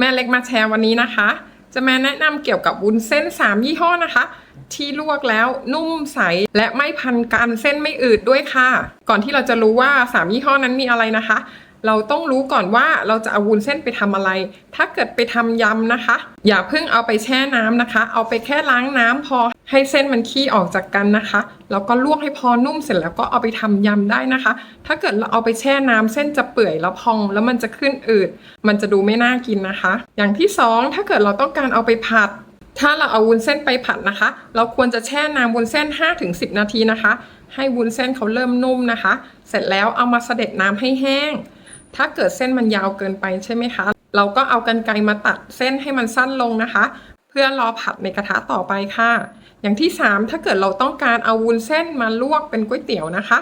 แม่เล็กมาแชร์วันนี้นะคะ จะมาแนะนำเกี่ยวกับวุ้นเส้น 3 ยี่ห้อนะคะ ที่ลวกแล้วนุ่มใสและไม่พันกันเส้นไม่อืดด้วยค่ะ ก่อนที่เราจะรู้ว่า 3 ยี่ห้อนั้นมีอะไรนะคะ เราต้องรู้ก่อนว่าเราจะเอาวุ้นเส้นไปทำอะไร ถ้าเกิดไปทำยำนะคะ อย่าเพิ่งเอาไปแช่น้ำนะคะ เอาไปแค่ล้างน้ำพอ ให้เส้นมันขี้ออกจากกันนะคะ แล้วก็ลวกให้พอนุ่มเสร็จแล้วก็เอาไปทำยำได้นะคะ ถ้าเกิดเราเอาไปแช่น้ำเส้นจะเปื่อยแล้วพองแล้วมันจะขึ้นอืด มันจะดูไม่น่ากินนะคะ อย่างที่สองถ้าเกิดเราต้องการเอาไปผัด ถ้าเราเอาวุ้นเส้นไปผัดนะคะ เราควรจะแช่น้ำวุ้นเส้น 5-10 นาทีนะคะ ให้วุ้นเส้นเขาเริ่มนุ่มนะคะ เสร็จแล้วเอามาเสด็จน้ำให้แห้ง ถ้าเกิดเส้นมันยาวเกินไปใช่ไหมคะเราก็เอากันไกรมาตัดเส้นให้มันสั้นลงนะคะ เพื่อรอผัดในกระทะต่อไปค่ะ อย่างที่ 3 ถ้าเกิดเราต้องการเอาวุ้นเส้นมาลวกเป็นก๋วยเตี๋ยวนะคะ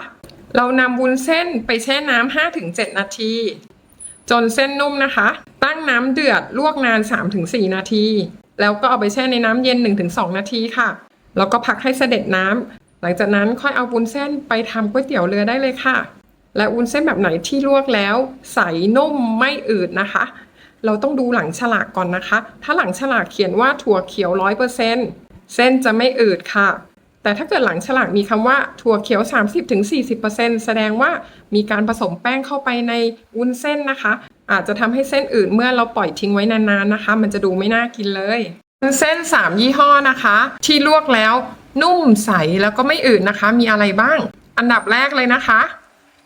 เรานำวุ้นเส้นไปแช่น้ำ5-7 นาที จนเส้นนุ่มนะคะ ตั้งน้ำเดือดลวกนาน 3-4 นาที แล้วก็เอาไปแช่ในน้ำเย็น 1-2 นาทีค่ะ แล้วก็พักให้เสด็จน้ำหลังจากนั้นค่อยเอาวุ้นเส้นไปทำก๋วยเตี๋ยวเรือได้เลยค่ะ และวุ้นเส้นแบบไหนที่ลวกแล้ว ใสนุ่มไม่อืดนะคะ เราต้องดูหลังฉลากก่อนนะคะ ถ้าหลังฉลากเขียนว่าถั่วเขียว 100%เส้นจะไม่อืดค่ะ แต่ถ้าเกิดหลังฉลากมีคำว่าถั่วเขียว 30-40%แสดงว่ามีการผสมแป้งเข้าไปในวุ้นเส้นนะคะ อาจจะทำให้เส้นอืดเมื่อเราปล่อยทิ้งไว้นานๆนะคะ มันจะดูไม่น่ากินเลยวุ้นเส้น 3 ยี่ห้อนะคะ ที่ลวกแล้วนุ่มใสแล้วก็ไม่อืดนะคะ มีอะไรบ้าง อันดับแรกเลยนะคะ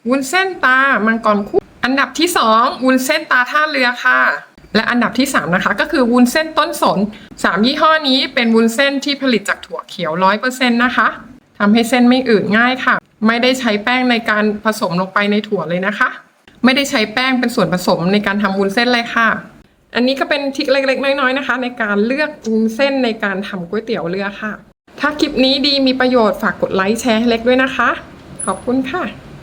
วุ้นเส้นตามังกรคู่ อันดับที่ 2 วุ้นเส้นตาท่าเรือค่ะ และอันดับที่ 3 นะคะ ก็คือวุ้นเส้นต้นสน 3 ยี่ห้อนี้เป็นวุ้นเส้นที่ผลิตจากถั่วเขียว 100%นะคะทำให้เส้นไม่อืดง่ายค่ะ ไม่ได้ใช้แป้งในการผสมลงไปในถั่วเลยนะคะ ไม่ได้ใช้แป้งเป็นส่วนผสมในการทำวุ้นเส้นเลยค่ะ อันนี้ก็เป็นทิคเล็กๆ น้อยๆนะคะ ในการเลือกวุ้นเส้นในการทำก๋วยเตี๋ยวเรือค่ะ ถ้าคลิปนี้ดีมีประโยชน์ฝากกดไลค์แชร์ให้เล็กด้วยนะคะ ขอบคุณค่ะ